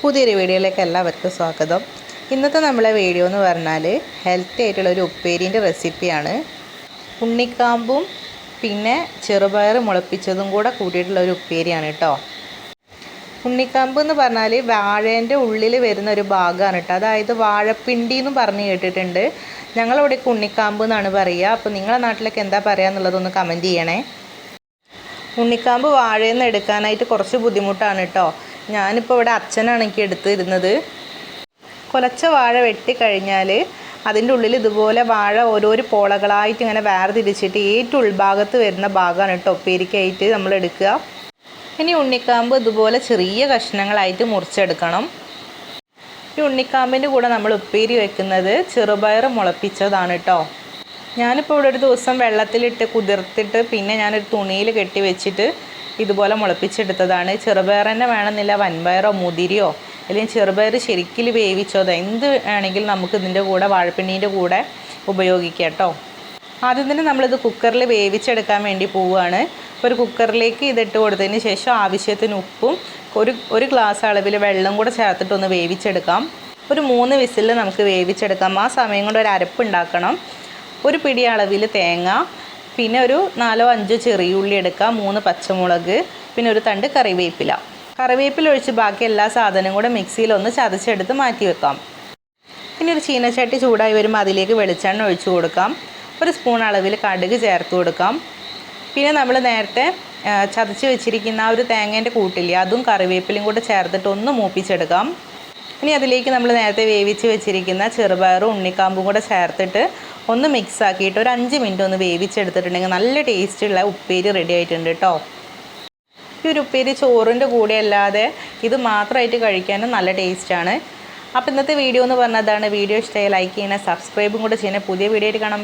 പുതിയൊരു വീഡിയോയിലേക്ക് എല്ലാവർക്കും സ്വാഗതം. ഇന്നത്തെ നമ്മളെ വീഡിയോ എന്ന് പറഞ്ഞാൽ ഹെൽത്തി ആയിട്ടുള്ള ഒരു ഉപ്പേരിന്റെ റെസിപ്പിയാണ് ഉണ്ണിക്കാമ്പും പിന്നെ ചെറുപയർ മുളപ്പിച്ചതും കൂടെ കൂട്ടിയിട്ടുള്ള ഒരു ഉപ്പേരിയാണ് കേട്ടോ ഉണ്ണിക്കാമ്പ് എന്ന് പറഞ്ഞാൽ വാഴേന്റെ ഉള്ളിൽ വരുന്ന ഒരു ഭാഗമാണ് കേട്ടോ അതായത് വാഴപ്പിണ്ടി എന്ന് പറഞ്ഞ് കേട്ടിട്ടുണ്ട്. ഞങ്ങളിവിടേക്ക് ഉണ്ണിക്കാമ്പ് എന്നാണ് പറയുക. അപ്പോൾ നിങ്ങളുടെ നാട്ടിലൊക്കെ എന്താ പറയുക എന്നുള്ളതൊന്ന് കമന്റ് ചെയ്യണേ. ഉണ്ണിക്കാമ്പ് വാഴയിൽ നിന്ന് എടുക്കാനായിട്ട് കുറച്ച് ബുദ്ധിമുട്ടാണ് കേട്ടോ. ഞാനിപ്പോൾ ഇവിടെ അച്ഛനാണ് എടുത്തിരുന്നത്. കുലച്ച വാഴ വെട്ടിക്കഴിഞ്ഞാൽ അതിന്റെ ഉള്ളിൽ ഇതുപോലെ വാഴ ഓരോരോ പോളകളായിട്ട് ഇങ്ങനെ വേർതിരിച്ചിട്ട് ഏറ്റവും ഉൾഭാഗത്ത് വരുന്ന ഭാഗമാണ് കേട്ടോ. ഉപ്പേരിക്കായിട്ട് നമ്മൾ എടുക്കുക. ഇനി ഉണ്ണിക്കാമ്പ് ഇതുപോലെ ചെറിയ കഷ്ണങ്ങളായിട്ട് മുറിച്ചെടുക്കണം. ഈ ഉണ്ണിക്കാമ്പിന്റെ കൂടെ നമ്മൾ ഉപ്പേരി വെക്കുന്നത് ചെറുപയർ മുളപ്പിച്ചതാണ് കേട്ടോ. ഞാനിപ്പോൾ ഇവിടെ ഒരു ദിവസം വെള്ളത്തിലിട്ട് കുതിർത്തിട്ട് പിന്നെ ഞാനൊരു തുണിയിൽ കെട്ടി വെച്ചിട്ട് ഇതുപോലെ മുളപ്പിച്ചെടുത്തതാണ്. ചെറുപയർ തന്നെ വേണമെന്നില്ല വൻപയറോ മുതിരിയോ അല്ലെങ്കിൽ ചെറുപയർ ശരിക്കിൽ വേവിച്ചതോ എന്ത് വേണമെങ്കിലും നമുക്ക് ഇതിന്റെ കൂടെ വാഴപ്പിണ്ണീന്റെ കൂടെ ഉപയോഗിക്കാം കേട്ടോ. ആദ്യം തന്നെ നമ്മളിത് കുക്കറിൽ വേവിച്ചെടുക്കാൻ വേണ്ടി പോവുകയാണ്. ഒരു കുക്കറിലേക്ക് ഇതിട്ട് കൊടുത്തതിന് ശേഷം ആവശ്യത്തിന് ഉപ്പും ഒരു ഒരു ഗ്ലാസ് അളവിൽ വെള്ളം കൂടെ ചേർത്തിട്ടൊന്ന് വേവിച്ചെടുക്കാം. ഒരു മൂന്ന് വിസിൽ നമുക്ക് വേവിച്ചെടുക്കാം. ആ സമയം കൊണ്ട് ഒരു അരപ്പ് ഉണ്ടാക്കണം. ഒരു പിടി അളവിൽ തേങ്ങ പിന്നെ ഒരു നാലോ അഞ്ചോ ചെറിയുള്ളി എടുക്കാം മൂന്ന് പച്ചമുളക് പിന്നെ ഒരു തണ്ട് കറിവേപ്പില. കറിവേപ്പില ഒഴിച്ച് ബാക്കി എല്ലാ സാധനവും കൂടെ മിക്സിയിൽ ഒന്ന് ചതച്ചെടുത്ത് മാറ്റി വെക്കാം. പിന്നെ ഒരു ചീനച്ചട്ടി ചൂടായി വരുമ്പോൾ അതിലേക്ക് വെളിച്ചെണ്ണ ഒഴിച്ചു കൊടുക്കാം. ഒരു സ്പൂൺ അളവിൽ കടുക് ചേർത്ത് കൊടുക്കാം. പിന്നെ നമ്മൾ നേരത്തെ ചതച്ച് വെച്ചിരിക്കുന്ന ആ ഒരു തേങ്ങേന്റെ കൂട്ടില്ലേ അതും കറിവേപ്പിലയും കൂടെ ചേർത്തിട്ട് ഒന്ന് മൂപ്പിച്ചെടുക്കാം. ഇനി അതിലേക്ക് നമ്മൾ നേരത്തെ വേവിച്ച് വെച്ചിരിക്കുന്ന ചെറുപയറും ഉണ്ണിക്കാമ്പും കൂടെ ചേർത്തിട്ട് ഒന്ന് മിക്സ് ആക്കിയിട്ട് ഒരു അഞ്ച് മിനിറ്റ് ഒന്ന് വേവിച്ചെടുത്തിട്ടുണ്ടെങ്കിൽ നല്ല ടേസ്റ്റുള്ള ഉപ്പേരി റെഡി ആയിട്ടുണ്ട് കേട്ടോ ഈ ഒരു ഉപ്പേരി ചോറിന്റെ കൂടെ അല്ലാതെ ഇത് മാത്രമായിട്ട് കഴിക്കാനും നല്ല ടേസ്റ്റാണ് അപ്പോൾ ഇന്നത്തെ വീഡിയോ എന്ന് പറഞ്ഞതാണ്. വീഡിയോ ഇഷ്ടമായി ലൈക്ക് ചെയ്യണേ സബ്സ്ക്രൈബും കൂടെ ചെയ്യണേ. പുതിയ വീഡിയോ ആയിട്ട് കാണാം.